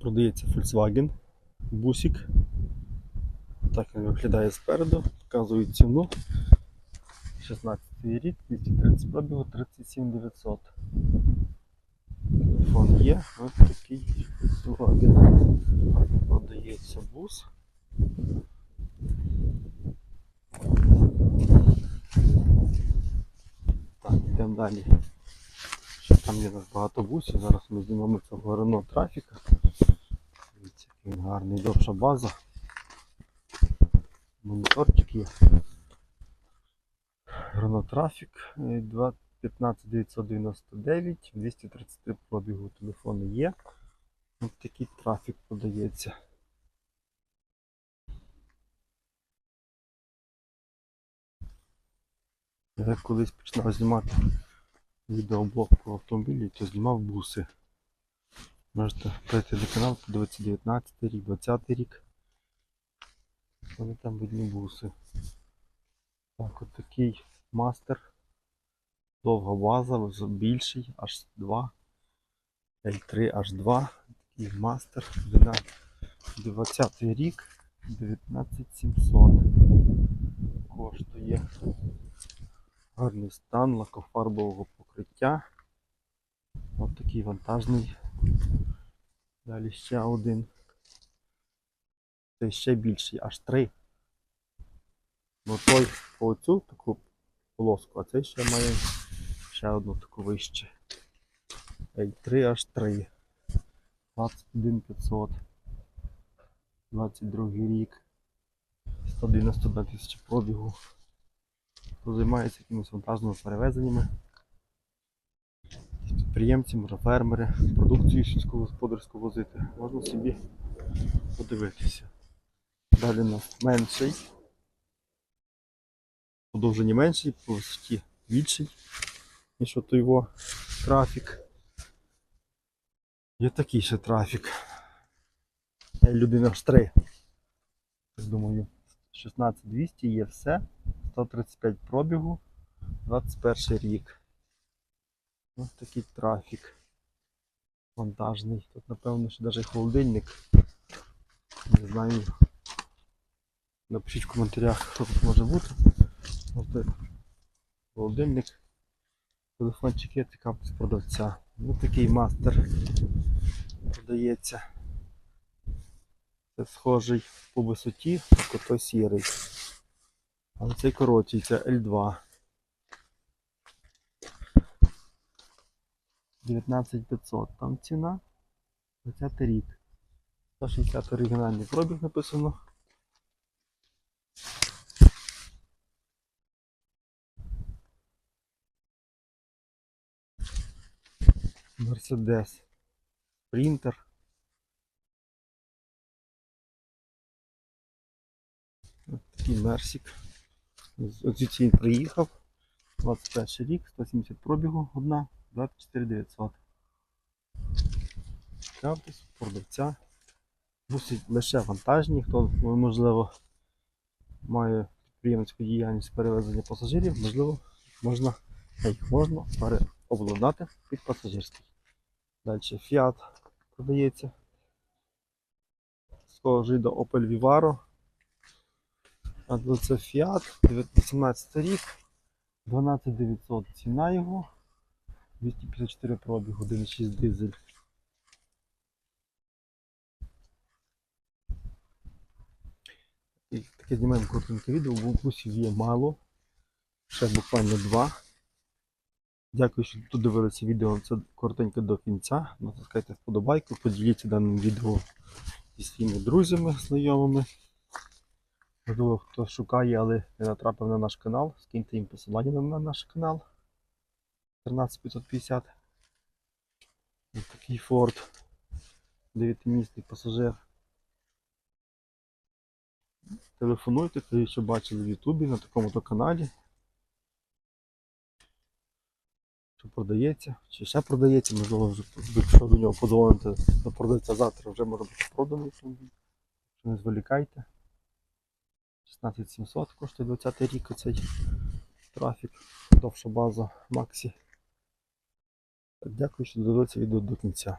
Продається Volkswagen бусик. Так він виглядає спереду, показує ціну. 16 рік, 230 пробігу, 37 900. Телефон є, ось такий Volkswagen. Продається бус. Так, йдемо далі. Ще там є багато бусів. Зараз ми знімемо цього Renault трафіка. Він гарний, довша база. Моніторчик є. 2 15999, 233 пробігу телефону є. Ось такий трафік подається. Я колись починав знімати відеоблог про автомобілі, то знімав буси. Можете прийти до каналу, подивитися 19 рік, 20 рік. Вони там видні буси. Так, от такий мастер. Довга база, більший, аж 2. L3 H2. Такий мастер. 20 рік, 19700. Коштує. Гарний стан лакофарбового покриття. Ось такий вантажний. Далі ще один. Це ще більший, аж три. Ну той по оцю таку полоску, а цей ще має ще одну таку вище. L3 аж 3. 21500. 22 рік. 191 тисяча пробігу. Хто займається якимись вантажними перевезеннями. Підприємці, може фермери, продукцію сільськогосподарську возити. Можна собі подивитися. Далі у нас менший. Подовжені менший, по висоті більший, ніж от його трафік. Є такий ще трафік. Людина ж 3. Так думаю, 16200 є все. 135 пробігу, 21 рік. Ось такий трафік. Вантажний. Тут, напевно, ще навіть холодильник. Не знаю. Напишіть в коментарях, що тут може бути. Ось. Холодильник. Телефончик є, цікавитись продавця. Ось такий мастер продається. Це схожий по висоті, той сірий. Але цей коротший, це L2. 19500 там ціна. 20 рік. 160 оригінальний пробіг написано. Мерседес. Спринтер. Ось такий мерсик. Звідси він приїхав. 21 рік, 170 пробігу, одна, 24 900. Цікавтесь, продавця. Мусить лише вантажні, хто можливо має підприємницьку діяльність перевезення пасажирів, можливо, можна, їх можна переобладнати під пасажирський. Далі Fiat продається. Схожий до Opel Vivaro. А це Fiat, 18 рік, 12900 ціна його, 254 пробіг, 1,6 дизель. І таке знімаємо коротеньке відео, бо бусів є мало, ще буквально два. Дякую, що додивилися відео це коротенько до кінця. Натискайте вподобайку, поділіться даним відео зі своїми друзями, знайомими. Можливо, хто шукає, але не натрапив на наш канал, скиньте їм посилання на наш канал 13550. Ось такий Ford. 9-місний пасажир. Телефонуйте, коли що бачили в Ютубі на такому-то каналі. Що продається, чи ще продається, можливо, якщо до нього подзвоните, то продається завтра, вже може бути проданий автомобіль. Не зволікайте. 16700 коштує 20 рік оцей трафік, довша база Максі. Дякую, що додивилися відео до кінця.